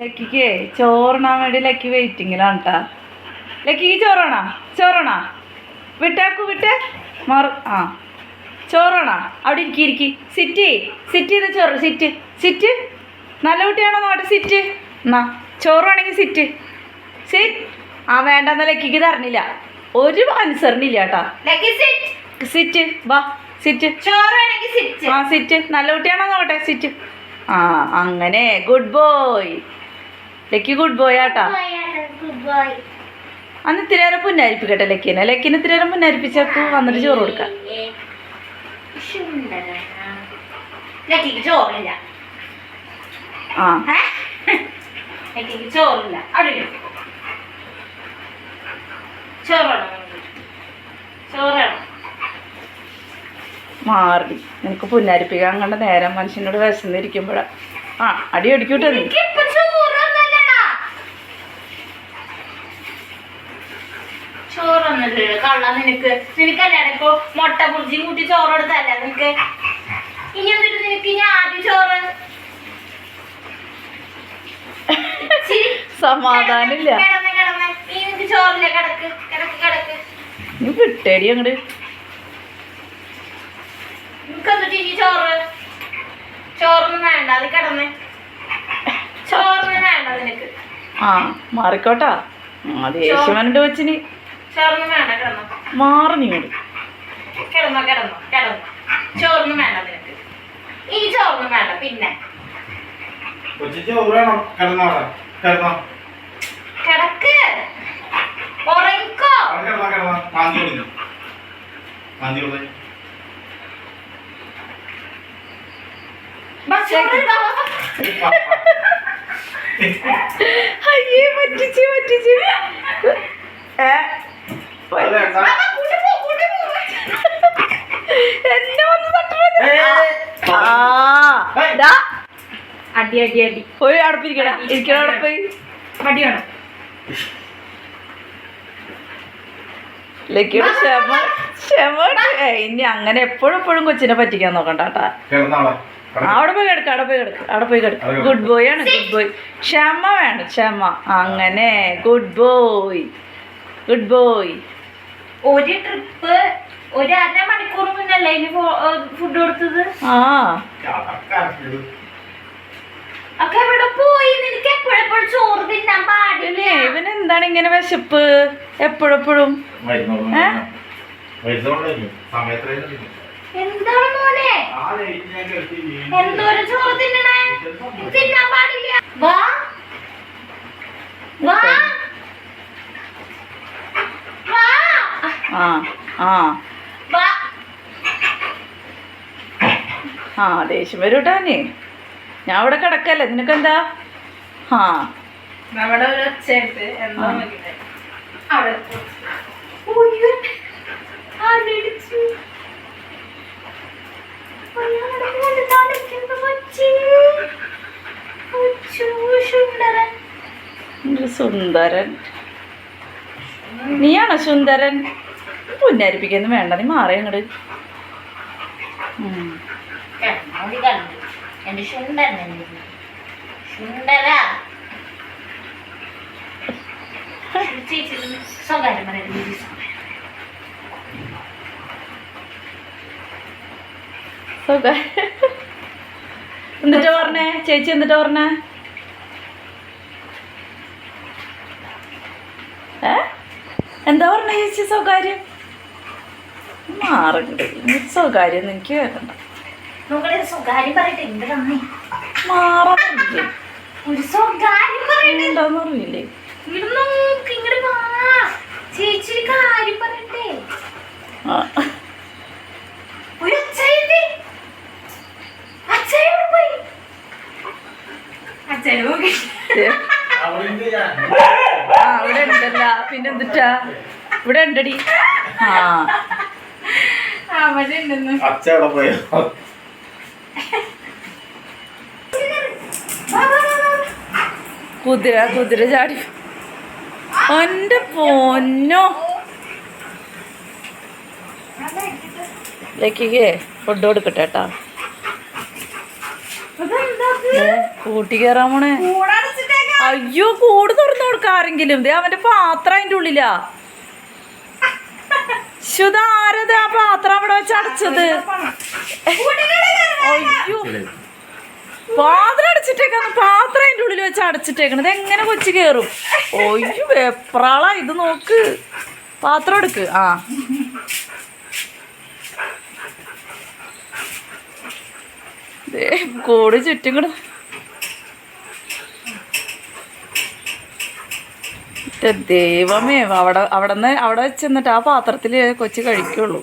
ലക്കിക്ക് ചോറിനാൻ വേണ്ടി ലക്കി വെയിറ്റിങ്ങിലാണ് കേട്ടാ ലക്കിക്ക് ചോറാണോ? ചോറാണോ? വിട്ടേക്കു വിട്ട്. മറു ആ. ചോറാണോ? അവിടെ ഇരിക്കി ഇരിക്കി. സിറ്റ് സിറ്റ് ചെയ്ത് ചോറ് സിറ്റ് സിറ്റ് നല്ല കുട്ടിയാണോ നോട്ടെ സിറ്റ് എന്നാ ചോറാണെങ്കിൽ സിറ്റ് സിറ്റ് ആ വേണ്ടെന്ന ലക്കിക്ക് തരണില്ല ഒരു അനുസരണില്ല കേട്ടാ സിറ്റ് സിറ്റ് വാ സിറ്റ് ചോറാണെങ്കിൽ സിറ്റ് ആ സിറ്റ് നല്ല കുട്ടിയാണോ നോട്ടെ സിറ്റ് ആ അങ്ങനെ. Good boy Lucky good boy ആട്ടാ. അന്ന് ഇത്തിരിയേറെ പുന്നായിരിപ്പിക്കട്ടെ ലക്കിനെ. ലക്കിന് ഇത്തിരിയേറെ പുന്നാരിപ്പിച്ചേക്കു വന്നിട്ട് ചോറ് കൊടുക്കാം. ചോറില്ല. ആ. ചോറില്ല. ചോറ്. ചോറ് മാറി. നിനക്ക് പുന്നാരിപ്പിക്കാൻ കണ്ട നേരം മനുഷ്യനോട് വിശന്നിരിക്കുമ്പോഴാ. ആ അടി അടിക്കൂട്ടെ നീ. ചോറൊന്നുമില്ലല്ലോ കള്ള നിനക്ക്. നിനക്കല്ലാതെ ഇപ്പൊ മുട്ട പുളിച്ചി കൂട്ടി ചോറ് കൊടുത്തല്ല നിനക്ക് ഇനി എന്നിട്ട് നിനക്ക് ഇനി ആദ്യം ചോറ്. സമാധാനില്ല ചോറില്ല. കിടക്ക് കിടക്ക് കിടക്ക്. നീ വിട്ടേടി അങ്ങട്. നിനക്ക് എന്നിട്ട് ഇനി ചോറ്. ചോറൊന്നും വേണ്ട. അത് കിടന്ന്. ചോറൊന്നും വേണ്ട നിനക്ക്. ആ മാറിക്കോട്ടാ. ആ ദേഷ്യമനുണ്ട് കൊച്ചിന്. ചോറൊന്നും വേണ്ട കിടന്നോ? മാറി നീ ഇങ്ങട് കിടന്നോ കിടന്നോ കിടന്നോ. ചോറൊന്നും വേണ്ട നിനക്ക്. ഇനി ചോറൊന്നും വേണ്ട പിന്നെ. കിടക്ക്. ഉറങ്ങിക്കോ. അയ്യേ പറ്റിച്ച് പറ്റിച്ച്. ഏ? അടി അടി അടി. പോയി അടപ്പിരിക്കട ഇരിക്കണ അടപ്പ് അടി. വേണം. ലക്കിയുടെ ക്ഷമ ക്ഷമ ഏ, ഇനി അങ്ങനെ എപ്പോഴും എപ്പോഴും കൊച്ചിനെ പറ്റിക്കാൻ നോക്കണ്ട കേട്ടാ. അവിടെ പോയി കിടക്ക അവിടെ പോയി കിടക്ക അവിടെ പോയി കിടക്ക. ഗുഡ് ബോയ് ആണ് ഗുഡ് ബോയ് ക്ഷമ വേണം ക്ഷമ. അങ്ങനെ ഗുഡ് ബോയ് ഗുഡ് ബോയ് ഒരു ട്രിപ്പ് ഒരു അര മണിക്കൂർ മുന്നല്ലേ ഇനി ഫുഡ് കൊടുത്തത്? ആ. ഒക്കെ എവിടെ പോയി? നിനക്ക് എപ്പോഴെപ്പോഴും ചോറ് തിന്നാൻ പാടില്ല. ഇവൻ എന്താണ് ഇങ്ങനെ വിശപ്പ്? എപ്പോഴെപ്പോഴും എന്താണ് മോനെ? എന്തോരം ചോറ് തിന്നണേ? തിന്നാൻ പാടില്ല. വാ വാ ആ. ആ ദേഷ്യം വരും കേട്ടോ നീ. ഞാൻ അവിടെ കിടക്കല്ലേ. ആ. ഒരു ഒച്ചയുണ്ട് എന്താ ആ. അവിടെ സുന്ദരൻ. നീയാണോ സുന്ദരൻ? പുന്നാരിപ്പിക്കുന്നു വേണ്ട നീ മാറി അങ്ങോട്ട് എന്നിട്ട് പറഞ്ഞേ? ചേച്ചി എന്നിട്ട് പറഞ്ഞേ? എന്താ പറഞ്ഞ ചേച്ചി സ്വകാര്യം? മാറണ്ട് സ്വകാര്യം എനിക്ക് കേൾക്കണ്ട നോക്കട്ടെ സ്വകാര്യം പറയട്ടെ എന്റെ അമ്മേ മാറാൻ ഒരു സ്വകാര്യം പറയട്ടെ. എന്താന്ന് അറിയില്ലേ? ഇങ്ങട് വാ. ചേച്ചി കാര്യം പറയട്ടെ. ആ. ഇവിടെ ഉണ്ടല്ല. പിന്നെ ഇവിടെ ഉണ്ടടി. ആ. അച്ഛ അവിടെ പോയോ. കുതിര കുതിര ചാടി. എന്റെ പൊന്നോ. ലക്കിക്ക് ഫുഡ് കൊടുക്കട്ടെ കേട്ടാ? കൂട്ടി കയറാൻ പോണേ. അയ്യോ കൂട് തുറന്നു കൊടുക്കാരെങ്കിലും ദേ അവന്റെ പാത്രം അതിന്റെ ഉള്ളിലാ. ശുദ്ധ ആരത് ആ പാത്രം അവിടെ വെച്ച് അടച്ചത്? അയ്യോ. പാത്രം അടച്ചിട്ടേക്കാണ് പാത്രം അതിന്റെ ഉള്ളിൽ വെച്ച് അടച്ചിട്ടേക്കണത് എങ്ങനെ കൊച്ചു കേറും? ഒയ്യോ വെപ്രാള ഇത് നോക്ക്. പാത്രം എടുക്ക്. ആ. കൂട് ചുറ്റും കൂടെ ദൈവമേ അവിടെ അവിടെ നിന്ന് അവിടെ ചെന്നിട്ട് ആ പാത്രത്തിൽ കൊച്ചു കഴിക്കുള്ളൂ.